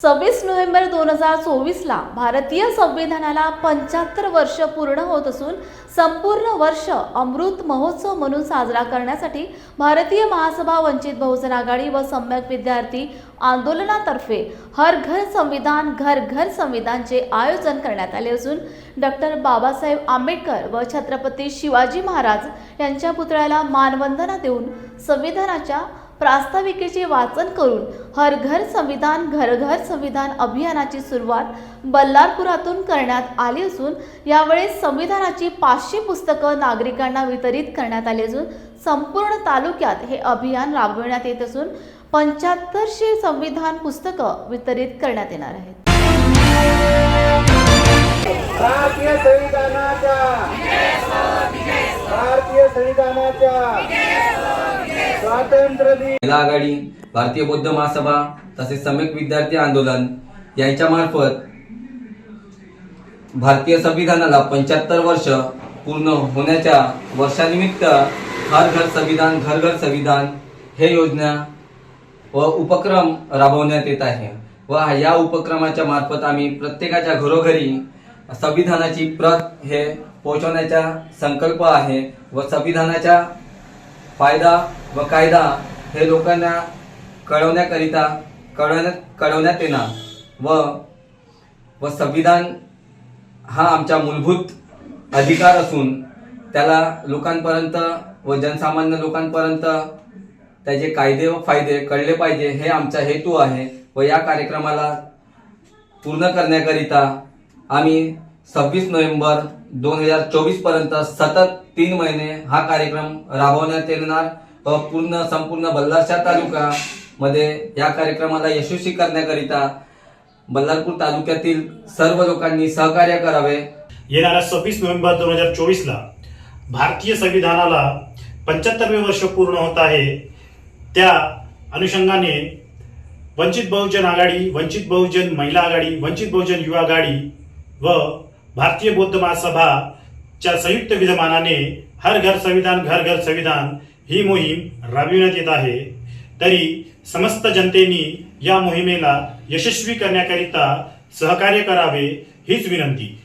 सव्वीस नोव्हेंबर दोन हजार चोवीसला भारतीय संविधानाला पंच्याहत्तर वर्ष पूर्ण होत असून संपूर्ण वर्ष अमृत महोत्सव म्हणून साजरा करण्यासाठी भारतीय महासभा वंचित बहुजन आघाडी व सम्यक विद्यार्थी आंदोलनातर्फे हर घर संविधान घर घर संविधानचे आयोजन करण्यात आले असून डॉक्टर बाबासाहेब आंबेडकर व छत्रपती शिवाजी महाराज यांच्या पुतळ्याला मानवंदना देऊन संविधानाच्या प्रास्ताविकेचे वाचन करून हर घर संविधान घर घर संविधान अभियानाची सुरुवात बल्लारपुरातून करण्यात आली असून यावेळेस संविधानाची पाचशे पुस्तकं नागरिकांना वितरित करण्यात आली असून संपूर्ण तालुक्यात हे अभियान राबविण्यात येत असून पंच्याहत्तरशे संविधान पुस्तकं वितरित करण्यात येणार आहेत. भारतीय संविधानाच्या भारतीय संविधानाच्या महिला आघाडी भारतीय बौद्ध महासभा तसेच सम्यक विद्यार्थी आंदोलन यांच्या मार्फत भारतीय संविधानाला पंच्याहत्तर वर्ष पूर्ण होण्याच्या वर्षानिमित्त हर घर संविधान घर घर संविधान हे योजना व उपक्रम राबवण्यात येत आहे व या उपक्रमाच्या मार्फत आम्ही प्रत्येकाच्या घरोघरी संविधानाची प्रत हे पोहोचवण्याचा संकल्प आहे व संविधानाच्या फायदा व कायदा हे लोकांना कळवण्याकरिता कळवण्यात कळवण्यात येणार. व व संविधान हा आमचा मूलभूत अधिकार असून त्याला लोकांपर्यंत व जनसामान्य लोकांपर्यंत त्याचे कायदे व फायदे कळले पाहिजे हे आमचा हेतू आहे व या कार्यक्रमाला पूर्ण करण्याकरिता आम्ही सव्वीस नोव्हेंबर दोन हजार चोवीसपर्यंत सतत तीन महिने हा कार्यक्रम राबवण्यात येणार. व पूर्ण संपूर्ण बल्लारशाह तालुका मध्ये या कार्यक्रमाला यशस्वी करण्याकरिता बल्लारपूर तालुक्यातील सर्व लोकांनी सहकार्य करावे. येणाऱ्या सव्वीस नोव्हेंबर दोन हजार चोवीसला भारतीय संविधानाला पंच्याहत्तरवे वर्ष पूर्ण होत आहे. त्या अनुषंगाने वंचित बहुजन आघाडी वंचित बहुजन महिला आघाडी वंचित बहुजन युवा आघाडी व भारतीय बौद्ध महासभाच्या संयुक्त विद्यमानाने हर घर संविधान घर घर संविधान ही मोहीम राबविण्यात येत आहे. तरी समस्त जनतेनी या मोहिमेला यशस्वी करण्याकरिता सहकार्य करावे हीच विनंती.